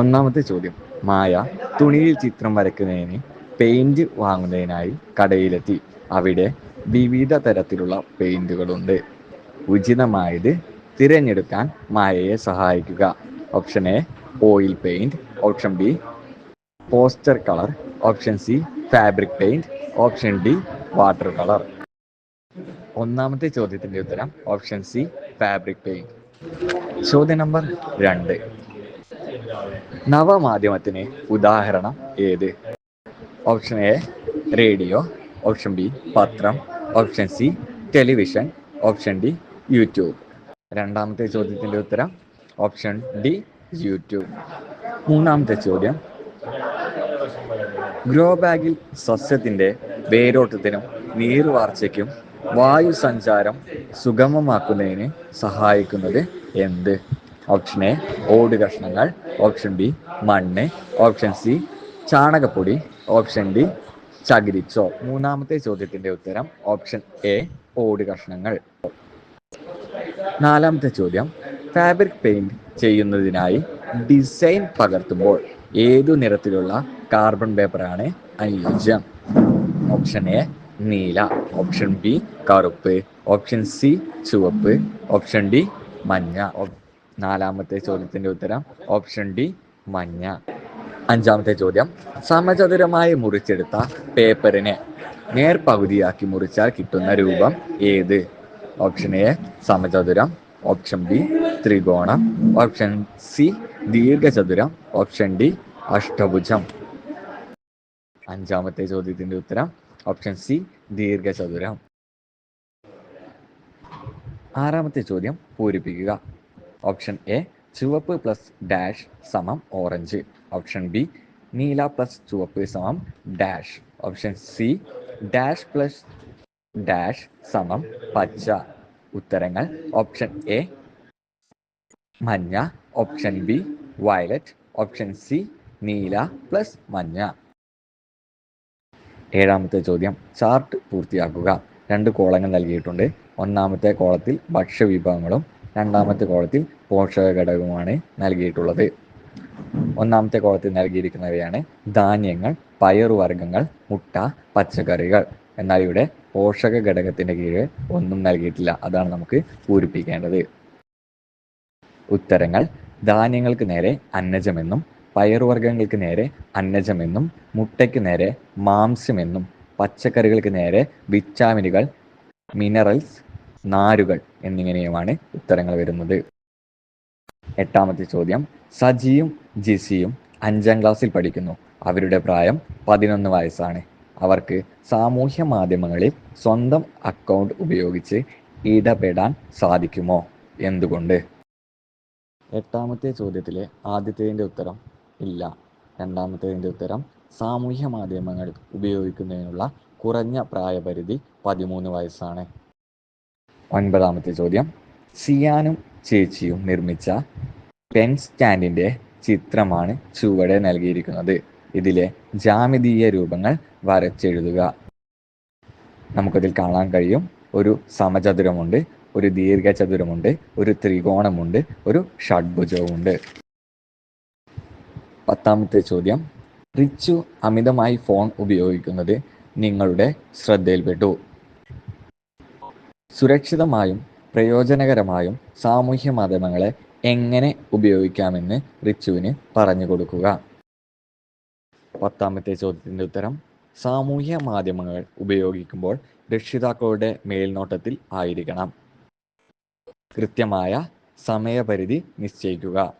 ഒന്നാമത്തെ ചോദ്യം. മായ തുണിയിൽ ചിത്രം വരയ്ക്കുന്നതിന് പെയിന്റ് വാങ്ങുന്നതിനായി കടയിലെത്തി. അവിടെ വിവിധ തരത്തിലുള്ള പെയിന്റുകളുണ്ട്. ഉചിതമായത് തിരഞ്ഞെടുക്കാൻ മായയെ സഹായിക്കുക. Option A oil paint. Option B poster colour. Option C fabric paint. Option D water colour. ഒന്നാമത്തെ ചോദ്യത്തിന്റെ ഉത്തരം ഓപ്ഷൻ സി ഫാബ്രിക് പെയിന്റ്. ചോദ്യ നമ്പർ രണ്ട്. നവമാധ്യമത്തിന് ഉദാഹരണം ഏത്? Option A radio option B പത്രം. Option C television option D YouTube രണ്ടാമത്തെ ചോദ്യത്തിന്റെ ഉത്തരം ഓപ്ഷൻ ഡി യൂട്യൂബ് മൂന്നാമത്തെ ചോദ്യം ഗ്രോ ബാഗിൽ സസ്യത്തിന്റെ വേരോട്ടത്തിനും നീർവാർച്ചയ്ക്കും വായു സഞ്ചാരം സുഗമമാക്കുന്നതിന് സഹായിക്കുന്നത് എന്ത്? ഓപ്ഷൻ എ ഓട് കഷ്ണങ്ങൾ ഓപ്ഷൻ ബി മണ്ണ് ഓപ്ഷൻ സി ചാണകപ്പൊടി ഓപ്ഷൻ ഡി ചകിരിച്ചോ. മൂന്നാമത്തെ ചോദ്യത്തിന്റെ ഉത്തരം ഓപ്ഷൻ എ ഓട് കഷ്ണങ്ങൾ. നാലാമത്തെ ചോദ്യം ഫാബ്രിക് പെയിന്റ് ചെയ്യുന്നതിനായി ഡിസൈൻ പകർത്തുമ്പോൾ ഏതു നിറത്തിലുള്ള കാർബൺ പേപ്പറാണ് അനുയോജ്യം? ഓപ്ഷൻ എ നീല. ഓപ്ഷൻ ബി കറുപ്പ്. ഓപ്ഷൻ സി ചുവപ്പ്. ഓപ്ഷൻ ഡി മഞ്ഞ. നാലാമത്തെ ചോദ്യത്തിന്റെ ഉത്തരം ഓപ്ഷൻ ഡി മഞ്ഞ. അഞ്ചാമത്തെ ചോദ്യം സമചതുരമായി മുറിച്ചെടുത്ത പേപ്പറിനെ നേർപകുതിയാക്കി മുറിച്ചാൽ കിട്ടുന്ന രൂപം ഏത്? ഓപ്ഷൻ എ സമചതുരം. ഓപ്ഷൻ ബി ത്രികോണം. ഓപ്ഷൻ സി ദീർഘചതുരം. ഓപ്ഷൻ ഡി അഷ്ടഭുജം. അഞ്ചാമത്തെ ചോദ്യത്തിന്റെ ഉത്തരം ഓപ്ഷൻ സി ദീർഘചതുരം. ആറാമത്തെ ചോദ്യം പൂരിപ്പിക്കുക. ഓപ്ഷൻ എ ചുവപ്പ് പ്ലസ് ഡാഷ് സമം ഓറഞ്ച് ഓപ്ഷൻ ബി നീല പ്ലസ് ചുവപ്പ് സമം dash option C dash plus dash സമം പച്ച. ഉത്തരങ്ങൾ ഓപ്ഷൻ എ മഞ്ഞ. Option B violet option C നീല പ്ലസ് മഞ്ഞ. ഏഴാമത്തെ ചോദ്യം ചാർട്ട് പൂർത്തിയാക്കുക. രണ്ട് കോളങ്ങൾ നൽകിയിട്ടുണ്ട്. ഒന്നാമത്തെ കോളത്തിൽ ഭക്ഷ്യവിഭവങ്ങളും രണ്ടാമത്തെ കോളത്തിൽ പോഷക ഘടകവുമാണ് നൽകിയിട്ടുള്ളത്. ഒന്നാമത്തെ കോളത്തിൽ നൽകിയിരിക്കുന്നവയാണ് ധാന്യങ്ങൾ പയറുവർഗങ്ങൾ മുട്ട പച്ചക്കറികൾ. എന്നാൽ ഇവിടെ പോഷക ഘടകത്തിന്റെ കീഴ് ഒന്നും നൽകിയിട്ടില്ല. അതാണ് നമുക്ക് പൂരിപ്പിക്കേണ്ടത്. ഉത്തരങ്ങൾ. ധാന്യങ്ങൾക്ക് നേരെ അന്നജമെന്നും പയറുവർഗങ്ങൾക്ക് നേരെ അന്നജമെന്നും മുട്ടയ്ക്ക് നേരെ മാംസ്യമെന്നും പച്ചക്കറികൾക്ക് നേരെ വിറ്റാമിനുകൾ മിനറൽസ് നാരുകൾ എന്നിങ്ങനെയുമാണ് ഉത്തരങ്ങൾ വരുന്നത്. എട്ടാമത്തെ ചോദ്യം. സജിയും ജിസിയും അഞ്ചാം ക്ലാസ്സിൽ പഠിക്കുന്നു. അവരുടെ പ്രായം പതിനൊന്ന് വയസ്സാണ്. അവർക്ക് സാമൂഹ്യ മാധ്യമങ്ങളിൽ സ്വന്തം അക്കൗണ്ട് ഉപയോഗിച്ച് ഇടപെടാൻ സാധിക്കുമോ? എന്തുകൊണ്ട്? എട്ടാമത്തെ ചോദ്യത്തിലെ ആദ്യത്തേതിന്റെ ഉത്തരം ഇല്ല. രണ്ടാമത്തേതിന്റെ ഉത്തരം സാമൂഹ്യ മാധ്യമങ്ങൾ ഉപയോഗിക്കുന്നതിനുള്ള കുറഞ്ഞ പ്രായപരിധി പതിമൂന്ന് വയസ്സാണ്. ഒൻപതാമത്തെ ചോദ്യം. സിയാനും ചേച്ചിയും നിർമ്മിച്ച പെൻ സ്റ്റാൻഡിന്റെ ചിത്രമാണ് ചുവടെ നൽകിയിരിക്കുന്നത്. ഇതിലെ ജാമിതീയ രൂപങ്ങൾ വരച്ചെഴുതുക. നമുക്കതിൽ കാണാൻ കഴിയും. ഒരു സമചതുരമുണ്ട് ഒരു ദീർഘചതുരമുണ്ട് ഒരു ത്രികോണമുണ്ട് ഒരു ഷഡ്ഭുജവുമുണ്ട്. പത്താമത്തെ ചോദ്യം. റിച്ചു അമിതമായി ഫോൺ ഉപയോഗിക്കുന്നത് നിങ്ങളുടെ ശ്രദ്ധയിൽപ്പെട്ടു. സുരക്ഷിതമായും പ്രയോജനകരമായും സാമൂഹ്യ മാധ്യമങ്ങളെ എങ്ങനെ ഉപയോഗിക്കാമെന്ന് റിച്ചുവിന് പറഞ്ഞു കൊടുക്കുക. പത്താമത്തെ ചോദ്യത്തിന്റെ ഉത്തരം സാമൂഹ്യ മാധ്യമങ്ങൾ ഉപയോഗിക്കുമ്പോൾ രക്ഷിതാക്കളുടെ മേൽനോട്ടത്തിൽ ആയിരിക്കണം. കൃത്യമായ സമയപരിധി നിശ്ചയിക്കുക.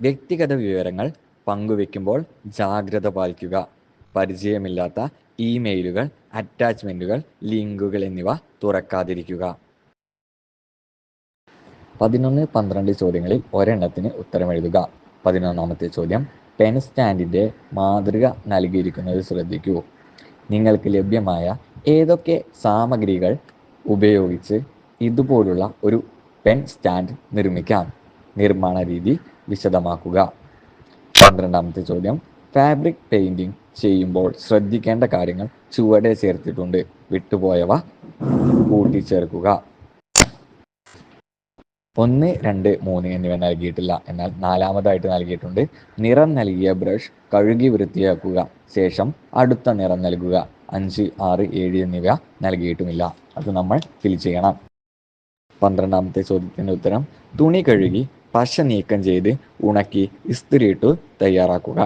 വ്യക്തിഗത വിവരങ്ങൾ പങ്കുവെക്കുമ്പോൾ ജാഗ്രത പാലിക്കുക. പരിചയമില്ലാത്ത ഇമെയിലുകൾ അറ്റാച്ച്മെന്റുകൾ ലിങ്കുകൾ എന്നിവ തുറക്കാതിരിക്കുക. പതിനൊന്ന് പന്ത്രണ്ട് ചോദ്യങ്ങളിൽ ഒരെണ്ണത്തിന് ഉത്തരം എഴുതുക. പതിനൊന്നാമത്തെ ചോദ്യം പെൻ സ്റ്റാൻഡിന്റെ മാതൃക നൽകിയിരിക്കുന്നത് ശ്രദ്ധിക്കൂ. നിങ്ങൾക്ക് ലഭ്യമായ ഏതൊക്കെ സാമഗ്രികൾ ഉപയോഗിച്ച് ഇതുപോലുള്ള ഒരു പെൻ സ്റ്റാൻഡ് നിർമ്മിക്കാം? നിർമ്മാണ രീതി വിശദമാക്കുക. പന്ത്രണ്ടാമത്തെ ചോദ്യം ഫാബ്രിക് പെയിന്റിംഗ് ചെയ്യുമ്പോൾ ശ്രദ്ധിക്കേണ്ട കാര്യങ്ങൾ ചുവടെ ചേർത്തിട്ടുണ്ട്. വിട്ടുപോയവ കൂട്ടിച്ചേർക്കുക. ഒന്ന് രണ്ട് മൂന്ന് എന്നിവ നൽകിയിട്ടില്ല. എന്നാൽ നാലാമതായിട്ട് നൽകിയിട്ടുണ്ട്. നിറം നൽകിയ ബ്രഷ് കഴുകി വൃത്തിയാക്കുക. ശേഷം അടുത്ത നിറം നൽകുക. അഞ്ച് ആറ് ഏഴ് എന്നിവ നൽകിയിട്ടുമില്ല. അത് നമ്മൾ ഫിൽ ചെയ്യണം. പന്ത്രണ്ടാമത്തെ ചോദ്യത്തിന്റെ ഉത്തരം. തുണി കഴുകി പശ നീക്കം ചെയ്ത് ഉണക്കി ഇസ്തിരിയിട്ട് തയ്യാറാക്കുക.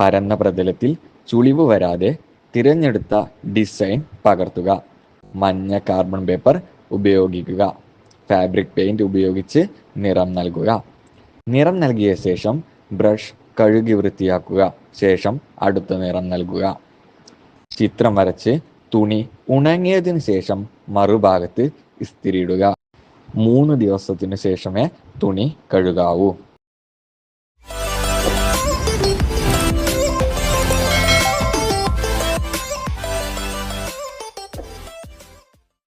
പരന്ന പ്രതലത്തിൽ ചുളിവ് വരാതെ തിരഞ്ഞെടുത്ത ഡിസൈൻ പകർത്തുക. മഞ്ഞ കാർബൺ പേപ്പർ ഉപയോഗിക്കുക. ഫാബ്രിക് പെയിന്റ് ഉപയോഗിച്ച് നിറം നൽകുക. നിറം നൽകിയ ശേഷം ബ്രഷ് കഴുകി വൃത്തിയാക്കുക. ശേഷം അടുത്ത നിറം നൽകുക. ചിത്രം വരച്ച് തുണി ഉണങ്ങിയതിനു ശേഷം മറുഭാഗത്ത് ഇസ്തിരിയിടുക. മൂന്ന് ദിവസത്തിനു ശേഷമേ തുണി കഴുകാവൂ.